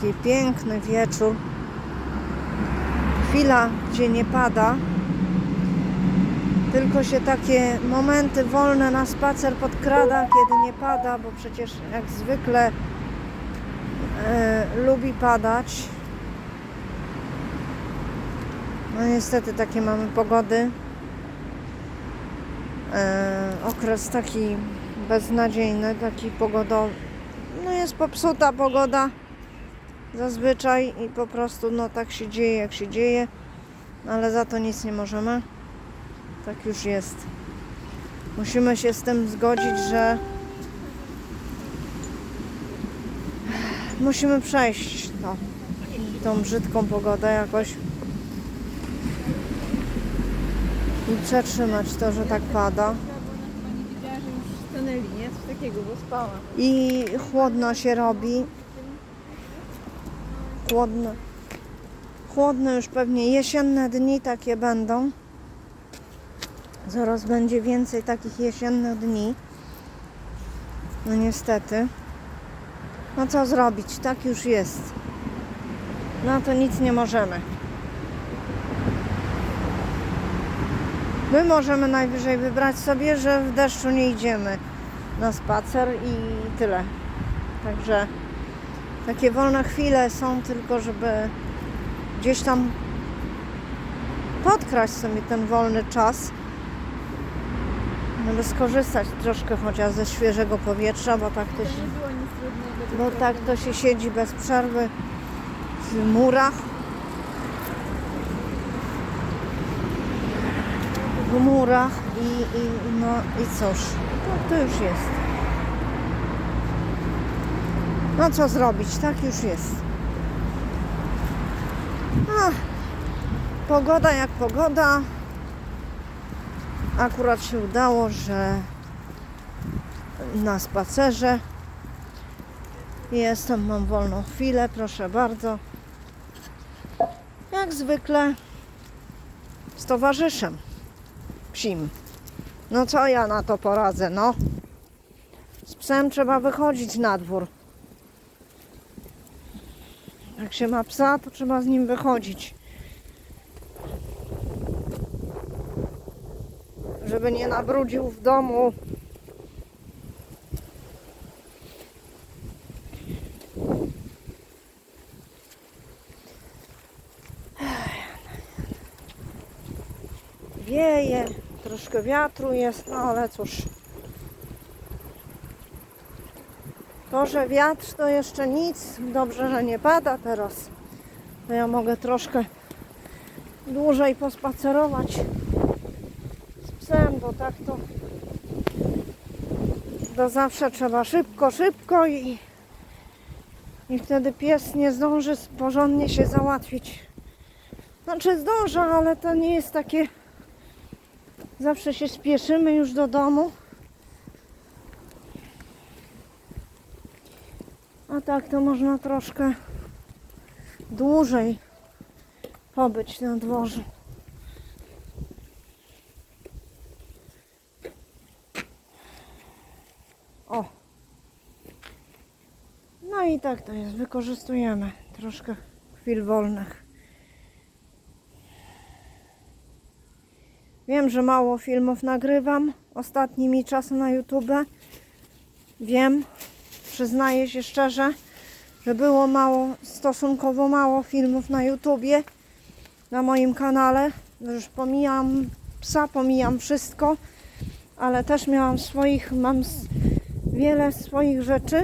Taki piękny wieczór. Chwila, gdzie nie pada. Tylko się takie momenty wolne na spacer podkrada, kiedy nie pada, bo przecież jak zwykle e, lubi padać. No niestety takie mamy pogody. E, okres taki beznadziejny, taki pogodowy. No jest popsuta pogoda zazwyczaj i po prostu no tak się dzieje jak się dzieje, ale za to nic nie możemy. Tak już jest. Musimy się z tym zgodzić, że musimy przejść to, tą brzydką pogodę jakoś i przetrzymać to, że tak pada. I chłodno się robi. Chłodno. Chłodno już pewnie jesienne dni takie będą. Zaraz będzie więcej takich jesiennych dni. No niestety. No co zrobić? Tak już jest. Na to nic nie możemy. My możemy najwyżej wybrać sobie, że w deszczu nie idziemy na spacer i tyle. Także takie wolne chwile są tylko, żeby gdzieś tam podkraść sobie ten wolny czas, żeby skorzystać troszkę chociaż ze świeżego powietrza, bo tak to się, bo tak to się siedzi bez przerwy w murach. W murach i, i no i cóż, to, to już jest. No co zrobić, tak już jest. Ach, pogoda jak pogoda. Akurat się udało, że na spacerze jestem, mam wolną chwilę, proszę bardzo. Jak zwykle z towarzyszem psim. No co ja na to poradzę, no? Z psem trzeba wychodzić na dwór. Jak się ma psa, to trzeba z nim wychodzić. Żeby nie nabrudził w domu. Wieje, troszkę wiatru jest, no ale cóż. To, że wiatr to jeszcze nic. Dobrze, że nie pada teraz. To ja mogę troszkę dłużej pospacerować z psem, bo tak to to zawsze trzeba szybko, szybko i, i wtedy pies nie zdąży porządnie się załatwić. Znaczy zdąża, ale to nie jest takie zawsze się spieszymy już do domu. A tak to można troszkę dłużej pobyć na dworze. O. No i tak to jest. Wykorzystujemy troszkę chwil wolnych. Wiem, że mało filmów nagrywam ostatnimi czasy na YouTube. Wiem, przyznaję się szczerze, że było mało, stosunkowo mało filmów na YouTubie, na moim kanale. Już pomijam psa, pomijam wszystko, ale też miałam swoich, mam wiele swoich rzeczy.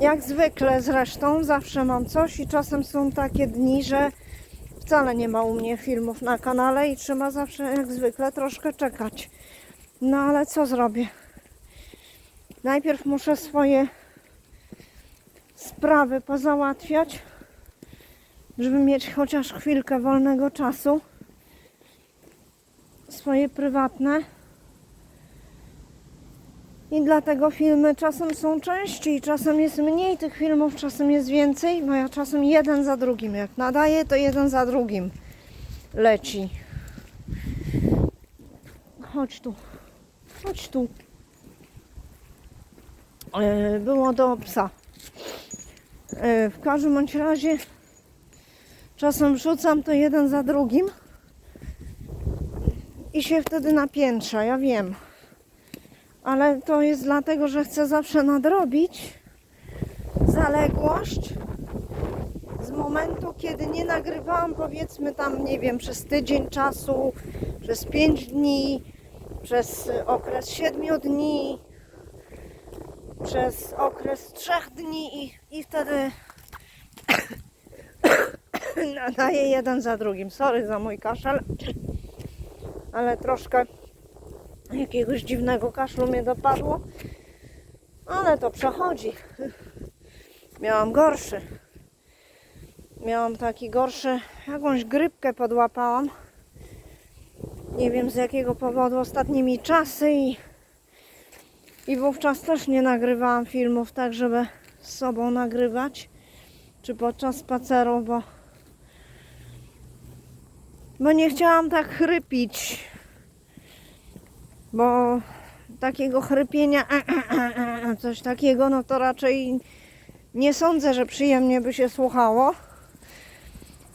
Jak zwykle zresztą, zawsze mam coś i czasem są takie dni, że wcale nie ma u mnie filmów na kanale i trzeba zawsze jak zwykle troszkę czekać. No ale co zrobię? Najpierw muszę swoje sprawy pozałatwiać, żeby mieć chociaż chwilkę wolnego czasu. Swoje prywatne. I dlatego filmy czasem są częściej, czasem jest mniej tych filmów, czasem jest więcej, bo ja czasem jeden za drugim. Jak nadaję, to jeden za drugim leci. Chodź tu. Chodź tu. E, Było do psa. E, W każdym bądź razie czasem wrzucam to jeden za drugim i się wtedy napiętrza, ja wiem. Ale to jest dlatego, że chcę zawsze nadrobić zaległość z momentu, kiedy nie nagrywałam, powiedzmy tam, nie wiem, przez tydzień czasu, przez 5 dni, przez okres 7 dni, przez okres 3 dni i, i wtedy nadaję jeden za drugim. Sorry za mój kaszel, ale troszkę jakiegoś dziwnego kaszlu mnie dopadło, ale to przechodzi. Miałam gorszy. Miałam taki gorszy, jakąś grypkę podłapałam. Nie wiem z jakiego powodu ostatnimi czasy i, i wówczas też nie nagrywałam filmów tak, żeby z sobą nagrywać. Czy podczas spaceru, bo bo nie chciałam tak chrypić. Bo takiego chrypienia, coś takiego, no to raczej nie sądzę, że przyjemnie by się słuchało.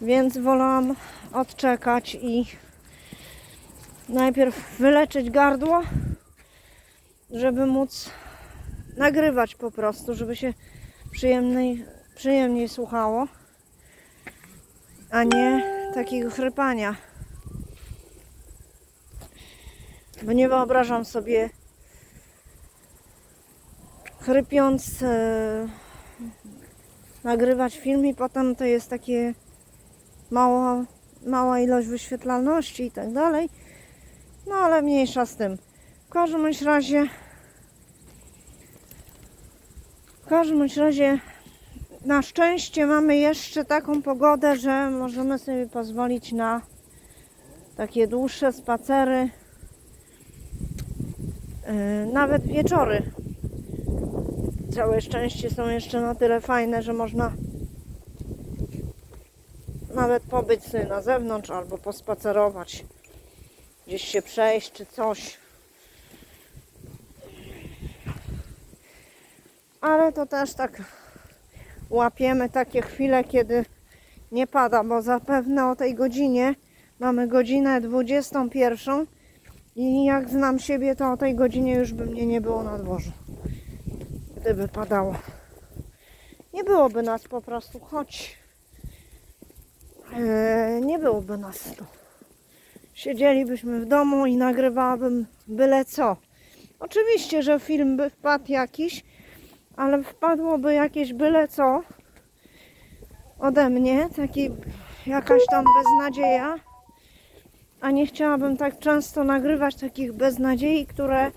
Więc wolałam odczekać i najpierw wyleczyć gardło, żeby móc nagrywać po prostu, żeby się przyjemniej, przyjemniej słuchało, a nie takiego chrypania. Bo nie wyobrażam sobie chrypiąc e, nagrywać film i potem to jest takie mała ilość wyświetlalności i tak dalej. No ale mniejsza z tym. W każdym bądź razie w każdym bądź razie na szczęście mamy jeszcze taką pogodę, że możemy sobie pozwolić na takie dłuższe spacery. Yy, nawet wieczory. Całe szczęście są jeszcze na tyle fajne, że można nawet pobyć sobie na zewnątrz albo pospacerować, gdzieś się przejść czy coś. Ale to też tak łapiemy takie chwile, kiedy nie pada, bo zapewne o tej godzinie mamy godzinę 21 i jak znam siebie, to o tej godzinie już by mnie nie było na dworzu, gdyby padało. Nie byłoby nas po prostu, choć e, nie byłoby nas tu. Siedzielibyśmy w domu i nagrywałabym byle co. Oczywiście, że film by wpadł jakiś, ale wpadłoby jakieś byle co ode mnie, taki jakaś tam beznadzieja, a nie chciałabym tak często nagrywać takich beznadziei, które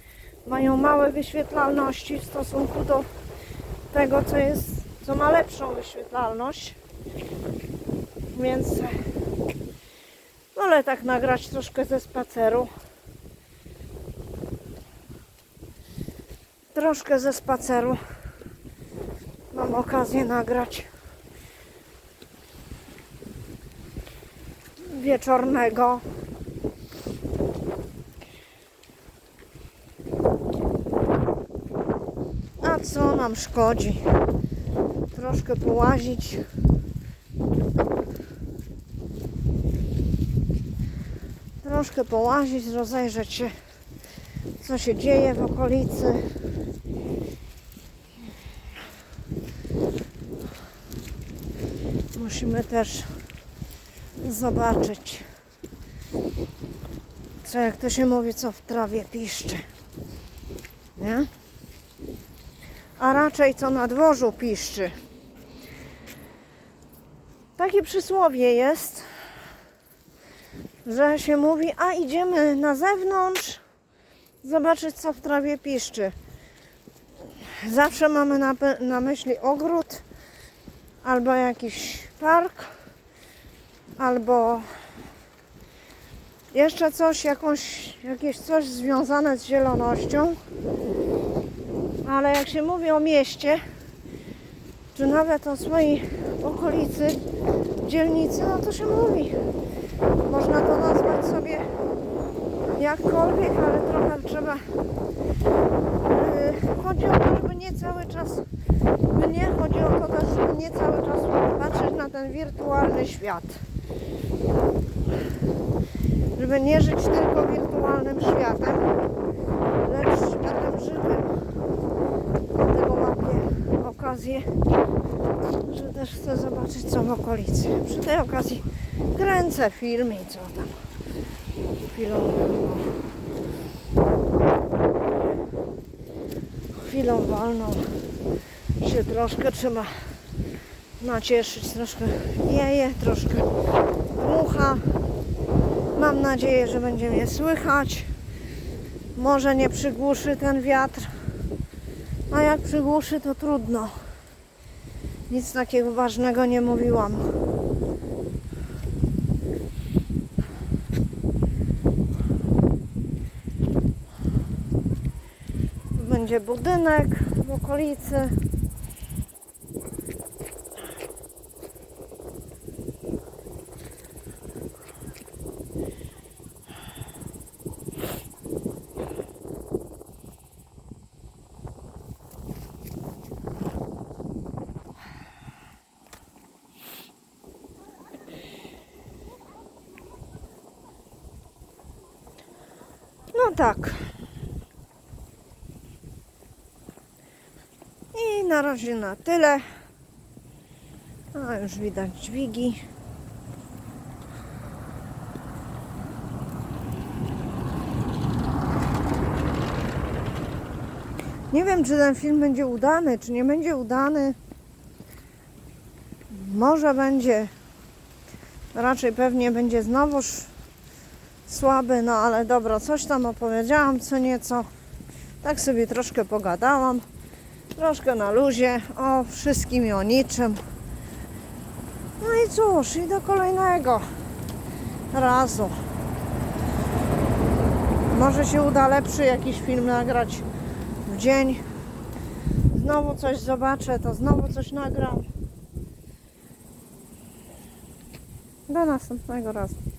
mają małe wyświetlalności w stosunku do tego, co jest, co ma lepszą wyświetlalność. Więc wolę tak nagrać troszkę ze spaceru. Troszkę ze spaceru okazję nagrać wieczornego. A co nam szkodzi? Troszkę połazić. Troszkę połazić, rozejrzeć się, co się dzieje w okolicy. Musimy też zobaczyć, co jak to się mówi, co w trawie piszczy. Nie? A raczej co na dworzu piszczy. Takie przysłowie jest, że się mówi, a idziemy na zewnątrz zobaczyć, co w trawie piszczy. Zawsze mamy na, na myśli ogród, albo jakiś park, albo jeszcze coś, jakąś, jakieś coś związane z zielonością. Ale jak się mówi o mieście, czy nawet o swojej okolicy, dzielnicy, no to się mówi. Można to nazwać sobie jakkolwiek, ale trochę trzeba. Yy, chodzi o to, żeby nie cały czas Mnie chodzi o to też, żeby nie cały czas ten wirtualny świat. Żeby nie żyć tylko wirtualnym światem, lecz światem żywym. Dlatego łapię okazję, że też chcę zobaczyć co w okolicy. Przy tej okazji kręcę film i co tam. Chwilą. Chwilą wolną się troszkę trzeba nacieszyć. Troszkę wieje, troszkę dmucha. Mam nadzieję, że będzie mnie słychać. Może nie przygłuszy ten wiatr. A jak przygłuszy, to trudno. Nic takiego ważnego nie mówiłam. Będzie budynek w okolicy. No tak. I na razie na tyle. A już widać dźwigi. Nie wiem, czy ten film będzie udany, czy nie będzie udany. Może będzie. Raczej pewnie będzie znowuż słaby, no ale dobra, coś tam opowiedziałam, co nieco. Tak sobie troszkę pogadałam. Troszkę na luzie, o wszystkim i o niczym. No i cóż, i do kolejnego razu. Może się uda lepszy jakiś film nagrać w dzień. Znowu coś zobaczę, to znowu coś nagram. Do następnego razu.